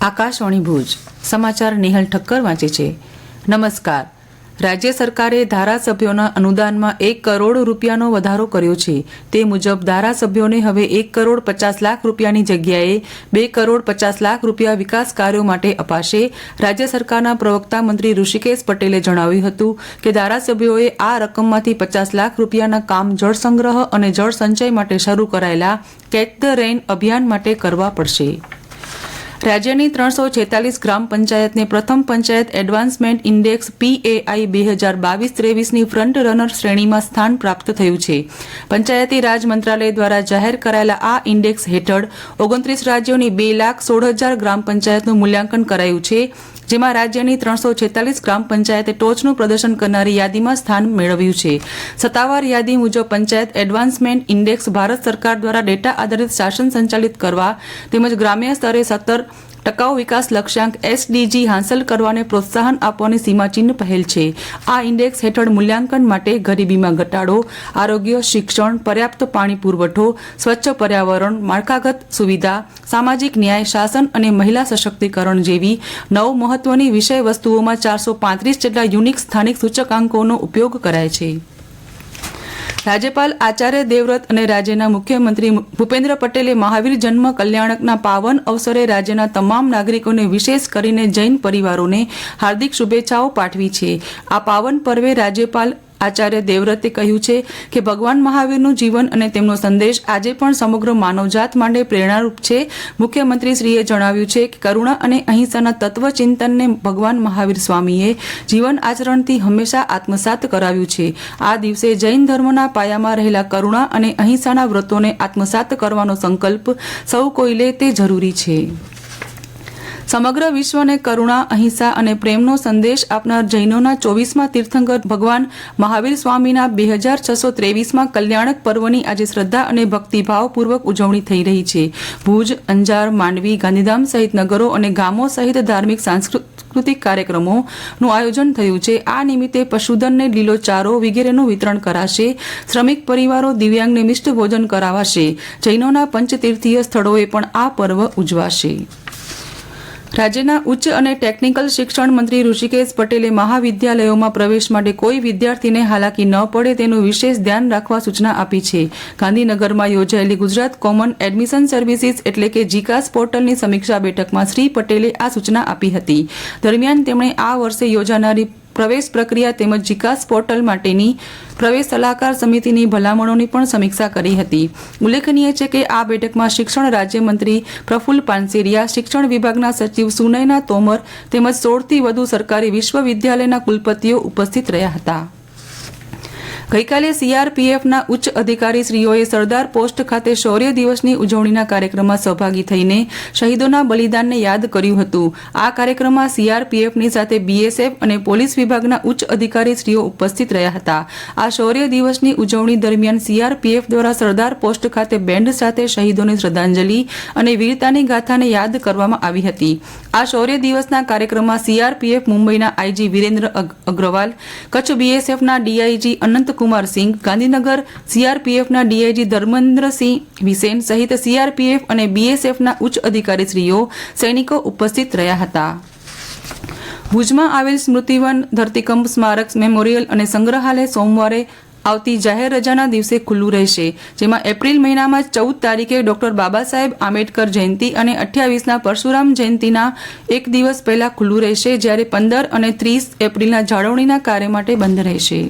આકાશવાણી ભુજ. સમાચાર નિહલ ઠક્કર વાંચે છે. નમસ્કાર. રાજ્ય સરકારે ધારાસભ્યોના અનુદાનમાં એક કરોડ રૂપિયાનો વધારો કર્યો છે. તે મુજબ ધારાસભ્યોને હવે એક કરોડ પચાસ લાખ રૂપિયાની જગ્યાએ બે કરોડ પચાસ લાખ રૂપિયા વિકાસ કાર્યો માટે અપાશે. રાજ્ય સરકારના પ્રવક્તા મંત્રી ઋષિકેશ પટેલે જણાવ્યું હતું કે ધારાસભ્યોએ આ રકમમાંથી પચાસ લાખ રૂપિયાના કામ જળ સંગ્રહ અને જળ સંચય માટે શરૂ કરાયેલા કેચ ધ રેન અભિયાન માટે કરવા પડશે. રાજ્યની ત્રણસો છેતાલીસ ગ્રામ પંચાયતને પ્રથમ પંચાયત એડવાન્સમેન્ટ ઇન્ડેક્સ પીએઆઈ બે હજાર બાવીસ ત્રેવીસની ફ્રન્ટ રનર શ્રેણીમાં સ્થાન પ્રાપ્ત થયું છે. પંચાયતી રાજ મંત્રાલય દ્વારા જાહેર કરાયેલા આ ઇન્ડેક્સ હેઠળ ઓગણત્રીસ રાજ્યોની બે લાખ સોળ હજાર ગ્રામ પંચાયતનું મૂલ્યાંકન કરાયું છે. જેમાં રાજ્યની ત્રણસો છેતાલીસ ગ્રામ પંચાયતે ટોચનું પ્રદર્શન કરનારી યાદીમાં સ્થાન મેળવ્યું છે. સત્તાવાર યાદી મુજબ પંચાયત એડવાન્સમેન્ટ ઇન્ડેક્સ ભારત સરકાર દ્વારા ડેટા આધારિત શાસન સંચાલિત કરવા તેમજ ગ્રામ્ય સ્તરે સત્તર ટકાઉ વિકાસ લક્ષ્યાંક એસડીજી હાંસલ કરવાને પ્રોત્સાહન આપવાની સીમાચિહ્ન પહેલ છે. આ ઇન્ડેક્સ હેઠળ મૂલ્યાંકન માટે ગરીબીમાં ઘટાડો, આરોગ્ય, શિક્ષણ, પર્યાપ્ત પાણી પુરવઠો, સ્વચ્છ પર્યાવરણ, માળખાગત સુવિધા, સામાજિક ન્યાય, શાસન અને મહિલા સશક્તિકરણ જેવી નવ મહત્વની વિષય વસ્તુઓમાં ચારસો પાંત્રીસ જેટલા યુનિક સ્થાનિક સૂચકાંકોનો ઉપયોગ કરાય છે. રાજ્યપાલ આચાર્ય દેવવ્રત અને રાજ્યના મુખ્યમંત્રી ભૂપેન્દ્ર પટેલે મહાવીર જન્મ કલ્યાણકના પાવન અવસરે રાજ્યના તમામ નાગરિકોને વિશેષ કરીને જૈન પરિવારોને હાર્દિક શુભેચ્છાઓ પાઠવી છે. આ પાવન પર્વે રાજ્યપાલ આચાર્ય દેવવ્રતે કહ્યું છે કે ભગવાન મહાવીરનું જીવન અને તેમનો સંદેશ આજે પણ સમગ્ર માનવજાત માટે પ્રેરણારૂપ છે. મુખ્યમંત્રીશ્રીએ જણાવ્યું છે કે કરુણા અને અહિંસાના તત્વચિંતનને ભગવાન મહાવીર સ્વામીએ જીવન આચરણથી હંમેશા આત્મસાત કરાવ્યું છે. આ દિવસે જૈન ધર્મના પાયામાં રહેલા કરુણા અને અહિંસાના વ્રતોને આત્મસાત કરવાનો સંકલ્પ સૌ કોઈ લે તે જરૂરી છે. સમગ્ર વિશ્વને કરુણા, અહિંસા અને પ્રેમનો સંદેશ આપનાર જૈનોના ચોવીસમાં તીર્થંકર ભગવાન મહાવીર સ્વામીના બે હજાર છસો ત્રેવીસમાં કલ્યાણક પર્વની આજે શ્રદ્ધા અને ભક્તિભાવપૂર્વક ઉજવણી થઈ રહી છે. ભુજ, અંજાર, માંડવી, ગાંધીધામ સહિત નગરો અને ગામો સહિત ધાર્મિક, સાંસ્કૃતિક કાર્યક્રમોનું આયોજન થયું છે. આ નિમિત્તે પશુધનને લીલો ચારો વગેરેનું વિતરણ કરાશે. શ્રમિક પરિવારો દિવ્યાંગને મિષ્ટ ભોજન કરાવાશે. જૈનોના પંચતીર્થીય સ્થળોએ પણ આ પર્વ ઉજવાશે. રાજ્યના ઉચ્ચ અને ટેકનિકલ શિક્ષણ મંત્રી ઋષિકેશ પટેલે મહાવિદ્યાલયોમાં પ્રવેશ માટે કોઈ વિદ્યાર્થીને હાલાકી ન પડે તેનું વિશેષ ધ્યાન રાખવા સૂચના આપી છે. ગાંધીનગરમાં યોજાયેલી ગુજરાત કોમન એડમિશન સર્વિસીસ એટલે કે જીકાસ પોર્ટલની સમીક્ષા બેઠકમાં શ્રી પટેલે આ સૂચના આપી હતી. દરમિયાન તેમણે આ વર્ષે યોજાનારી પ્રવેશ પ્રક્રિયા તેમજ જીકાસ પોર્ટલ માટેની પ્રવેશ સલાહકાર સમિતિની ભલામણોની પણ સમીક્ષા કરી હતી. ઉલ્લેખનીય છે કે આ બેઠકમાં શિક્ષણ રાજ્યમંત્રી પ્રફુલ્લ પાનસેરિયા, શિક્ષણ વિભાગના સચિવ સુનયના તોમર તેમજ સોળથી વધુ સરકારી વિશ્વવિદ્યાલયના કુલપતિઓ ઉપસ્થિત રહ્યા હતા. ગઈકાલે સીઆરપીએફના ઉચ્ચ અધિકારીશ્રીઓએ સરદાર પોસ્ટ ખાતે શૌર્ય દિવસની ઉજવણીના કાર્યક્રમમાં સહભાગી થઈને શહીદોના બલિદાનને યાદ કર્યું હતું. આ કાર્યક્રમમાં સીઆરપીએફની સાથે બીએસએફ અને પોલીસ વિભાગના ઉચ્ચ અધિકારીશ્રીઓ ઉપસ્થિત રહ્યા હતા. આ શૌર્ય દિવસની ઉજવણી દરમિયાન સીઆરપીએફ દ્વારા સરદાર પોસ્ટ ખાતે બેન્ડ સાથે શહીદોને શ્રદ્ધાંજલિ અને વીરતાની ગાથાને યાદ કરવામાં આવી હતી. આ શૌર્ય દિવસના કાર્યક્રમમાં સીઆરપીએફ મુંબઈના આઈજી વિરેન્દ્ર અગ્રવાલ, કચ્છ બીએસએફના ડીઆઈજી અનંતકુમાર સિંહ ગાંધીનગર સીઆરપીએફના ડીઆઈજી ધર્મેન્દ્રસિંહ વિસેન સહિત સીઆરપીએફ અને બીએસએફના ઉચ્ચ અધિકારીશ્રીઓ, સૈનિકો ઉપસ્થિત રહ્યા હતા. ભુજમાં આવેલ સ્મૃતિવન ધરતીકંપ સ્મારક મેમોરિયલ અને સંગ્રહાલય સોમવારે આવતી જાહેર રજાના દિવસે ખુલ્લું રહેશે, જેમાં એપ્રિલ મહિનામાં ચૌદ તારીખે ડોક્ટર બાબા સાહેબ આંબેડકર જયંતિ અને અઠ્યાવીસના પરશુરામ જયંતિના એક દિવસ પહેલા ખુલ્લું રહેશે, જ્યારે પંદર અને ત્રીસ એપ્રિલના જાળવણીના કાર્ય માટે બંધ રહેશે.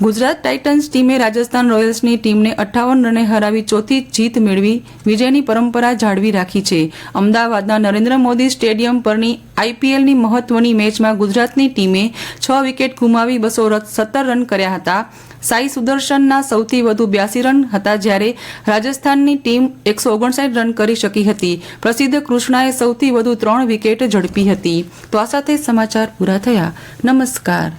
ગુજરાત ટાઇટન્સ ટીમે રાજસ્થાન રોયલ્સની ટીમને અઠ્ઠાવન રને હરાવી ચોથી જીત મેળવી, વિજયની પરંપરા જાળવી રાખી છે. અમદાવાદના નરેન્દ્ર મોદી સ્ટેડિયમ પરની આઈપીએલની મહત્વની મેચમાં ગુજરાતની ટીમે છ વિકેટ ગુમાવી બસો સત્તર રન કર્યા હતા. સાઈ સુદર્શનના સૌથી વધુ બ્યાસી રન હતા જ્યારે રાજસ્થાનની ટીમ એકસો ઓગણસાઠ રન કરી શકી હતી. પ્રસિદ્ધ કૃષ્ણાએ સૌથી વધુ ત્રણ વિકેટ ઝડપી હતી. તો આ સાથે સમાચાર પૂરા થયા. નમસ્કાર.